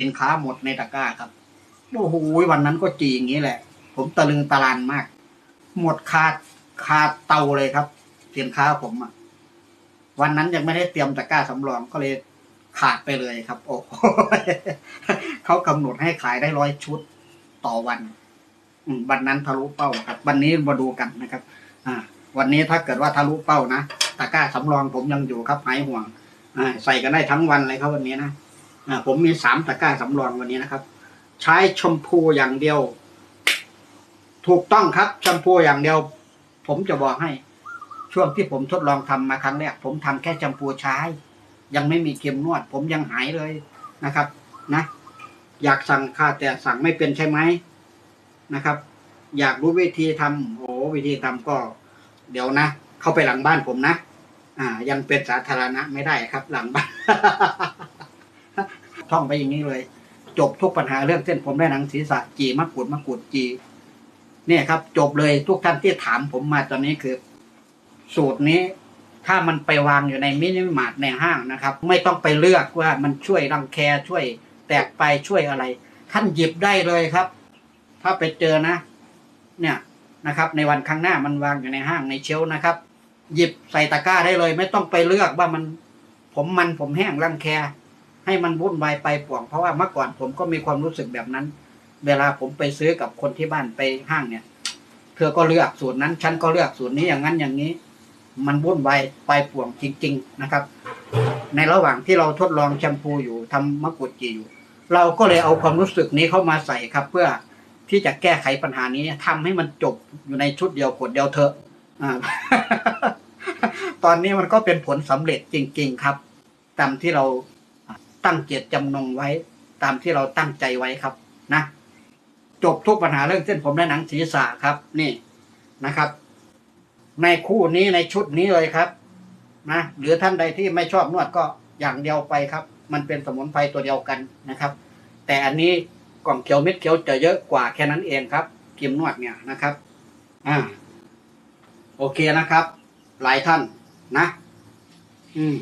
สินค้าหมดในตะกร้าครับโอ้โหวันนั้นก็จีอย่างนี้แหละ ผมตะลึงตะลานมาก หมดคาดคาดเตาเลยครับสินค้าผมอะวันนั้นยังไม่ได้เตรียมตะกร้าสำรองก็เลยขาดไปเลยครับ โอ้โหเขากำหนดให้ขายได้ร้อยชุดต่อวันวันนั้นทะลุเป้าครับ วันนี้มาดูกันนะครับ อ่า วันนี้ถ้าเกิดว่าทะลุเป้านะตะกร้าสำรองผมยังอยู่ครับหายห่วง อ่า ใส่กันได้ทั้งวันเลยครับวันนี้นะ ผมมีสามตะกร้าสำรองวันนี้นะครับ ใช้ชมพูอย่างเดียว ถูกต้องครับชมพูอย่างเดียว ผมจะบอกให้ ช่วงที่ผมทดลองทำมาครั้งแรกผมทำแค่ชมพูใช้ ยังไม่มีเค็มนวด ผมยังหายเลยนะครับ นะ อยากสั่งค่าแต่สั่งไม่เป็นใช่ไหมนะครับ อยากรู้วิธีทำโอ้วิธีทำก็ เดี๋ยวนะ เข้าไปหลังบ้านผมนะ อ่า ยังเป็นสาธารณะไม่ได้ครับ หลังบ้าน ท่องไปอย่างนี้เลย จบทุกปัญหาเรื่องเส้นผมและหนังศีรษะจีมะกรูดมะกรูดจี เนี่ยครับ จบเลยทุกท่านที่ถามผมมาตอนนี้คือ สูตรนี้ ถ้ามันไปวางอยู่ในมินิมาร์ทในห้างนะครับ ไม่ต้องไปเลือกว่ามันช่วยรังแคช่วย แตกไปช่วยอะไร ท่านหยิบได้เลยครับ ถ้าไปเจอนะ เนี่ยนะครับ ในวันข้างหน้ามันวางอยู่ในห้างในเชลนะครับ หยิบใส่ตะกร้าได้เลย ไม่ต้องไปเลือกว่ามัน ผมมันผมแห้งรังแค ให้มันวุ่นวายไปป่วง เพราะว่าเมื่อก่อนผมก็มีความรู้สึกแบบนั้น เวลาผมไปซื้อกับคนที่บ้านไปห้างเนี่ย เธอก็เลือกสูตรนั้น ฉันก็เลือกสูตรนี้อย่างนั้นอย่างนี้ มันวุ่นวายไปป่วงจริง ๆนะครับ ในระหว่างที่เราทดลองแชมพูอยู่ทำมะกรูดจีอยู่ เราก็เลยเอาความรู้สึกนี้เข้ามาใส่ครับ เพื่อที่จะแก้ไขปัญหานี้ทำให้มันจบอยู่ในชุดเดียวขวดเดียวเถอะตอนนี้มันก็เป็นผลสำเร็จจริง ๆ ครับ ตามที่เรา ตั้งเจตจำนงไว้ ตามที่เราตั้งใจไว้ครับนะจบทุกปัญหาเรื่องเส้นผมและหนังศีรษะครับ นี่นะครับ ในคู่นี้ในชุดนี้เลยครับนะหรือท่านใดที่ไม่ชอบนวดก็อย่างเดียวไปครับ มันเป็นสมุนไพรตัวเดียวกันนะครับ แต่อันนี้กล่องเขียวเม็ดเขียวจะเยอะกว่าแค่นั้นเองครับครีมนวดเนี่ยนะครับ อ่า โอเคนะครับ หลายท่านนะ อืม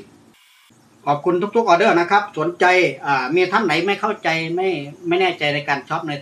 ขอบคุณทุกๆออเดอร์นะครับ สนใจมีท่านไหนไม่เข้าใจไม่ไม่แน่ใจในการช็อปใน